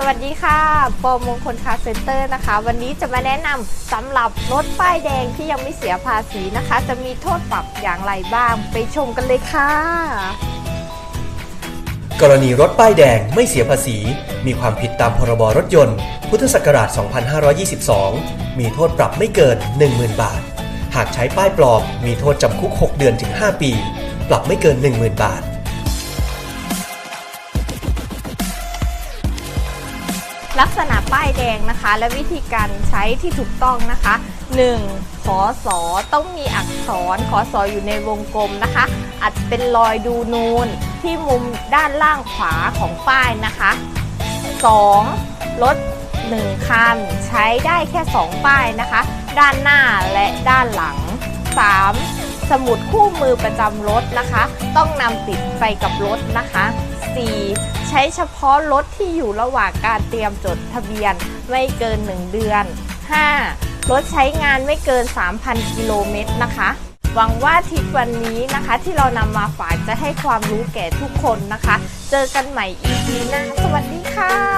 สวัสดีค่ะปรมงคลคาร์เซ็นเตอร์นะคะ วันนี้จะมาแนะนำสำหรับรถป้ายแดงที่ยังไม่เสียภาษีนะคะ จะมีโทษปรับอย่างไรบ้าง ไปชมกันเลยค่ะ กรณีรถป้ายแดงไม่เสียภาษี มีความผิดตามพรบรถยนต์ พุทธศักราช 2522 มีโทษปรับไม่เกิน 10,000 บาท หากใช้ป้ายปลอม มีโทษจำคุก 6 เดือนถึง 5 ปี ปรับไม่เกิน 10,000 บาท ลักษณะป้ายแดงนะคะ และวิธีการใช้ที่ถูกต้องนะคะ 1. ขอสอต้องมีอักษรขอสออยู่ในวงกลมนะคะ อาจเป็นรอยดูนูนที่มุมด้านล่างขวาของป้ายนะคะ 2. รถ1คันใช้ได้แค่ 2 ป้ายนะคะ ด้านหน้าและด้านหลัง 3. สมุดคู่มือประจำรถนะคะ ต้องนำติดไปกับรถนะคะ 4. ใช้เฉพาะรถที่อยู่ระหว่างการเตรียมจดทะเบียนไม่เกิน 1 เดือน 5. รถใช้งานไม่เกิน 3,000 กิโลเมตรนะคะ หวังว่าทิปวันนี้นะคะ ที่เรานำมาฝากจะให้ความรู้แก่ทุกคนนะคะ เจอกันใหม่ EP หน้า สวัสดีค่ะ